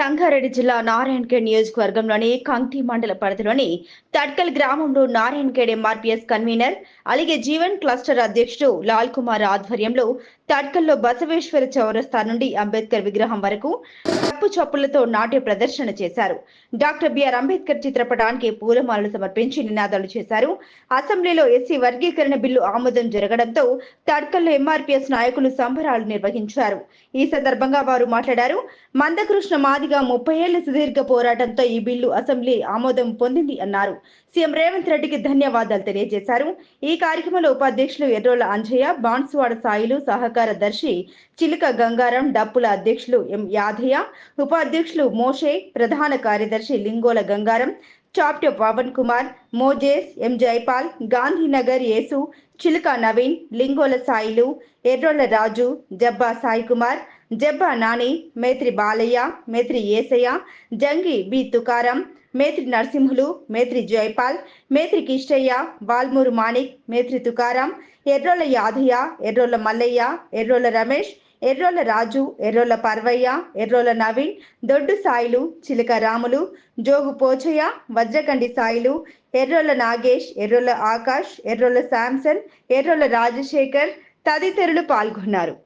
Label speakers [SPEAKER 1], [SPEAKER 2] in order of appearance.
[SPEAKER 1] సంగారెడ్డి జిల్లా నారాయణఖేడ్ నియోజకవర్గంలోని కంకి మండల పరిధిలోని తడ్కల్ గ్రామంలో నారాయణఖేడ్ ఎంఆర్పీఎస్ కన్వీనర్ అలాగే జీవన్ క్లస్టర్ అధ్యక్షుడు లాల్ కుమార్ ఆధ్వర్యంలో తడ్కల్లో బసవేశ్వర చౌరస్తా నుండి అంబేద్కర్ విగ్రహం వరకు తప్పు చప్పులతో నాట్య ప్రదర్శన చేశారు. డాక్టర్ బిఆర్ అంబేద్కర్ చిత్రపటానికి పూలమాలలు సమర్పించి నినాదాలు చేశారు. అసెంబ్లీలో ఎస్సీ వర్గీకరణ బిల్లు ఆమోదం జరగడంతో తడ్కల్లో ఎంఆర్పీఎస్ నాయకులు సంబరాలు నిర్వహించారు. ఈ సందర్భంగా వారు మాట్లాడారు. మందకృష్ణ మాది సుమారుగా ముప్పై ఏళ్ళ సుదీర్ఘ పోరాటంతో ఈ బిల్లు అసెంబ్లీ ఆమోదం పొందింది అన్నారు. సీఎం రేవంత్ రెడ్డికి ధన్యవాదాలు తెలియజేశారు. ఈ కార్యక్రమంలో ఉపాధ్యక్షులు ఎర్రోల అంజయ్య బాన్సువాడ సాయిలు సహకార దర్శి చిలుక గంగారం డప్పుల అధ్యక్షులు ఎం యాదయ్య ఉపాధ్యక్షులు మోషే ప్రధాన కార్యదర్శి Lingola Gangaram చాప్టో Pavan Kumar Moses M Jaipal Gandhinagar Yesu Chiluka Naveen Lingola Sailu Errola Raju Jabba Sai Kumar Jabba Nani Metri Balayya Metri Esayya Jangi B Tukaram Metri Narasimhulu Metri Jaipal Metri Kistayya Valmuru Manik Metri Tukaram Errola Yadayya Errola Mallayya Errola Ramesh Errola Raju Errola Parvayya Errola Naveen Doddu Sailu Chilaka Ramulu Jogu Pochayya Vajrakandi Sailu Errola Nagesh Errola Akash Errola Samson Errola Rajasekhar తదితరులు పాల్గొన్నారు.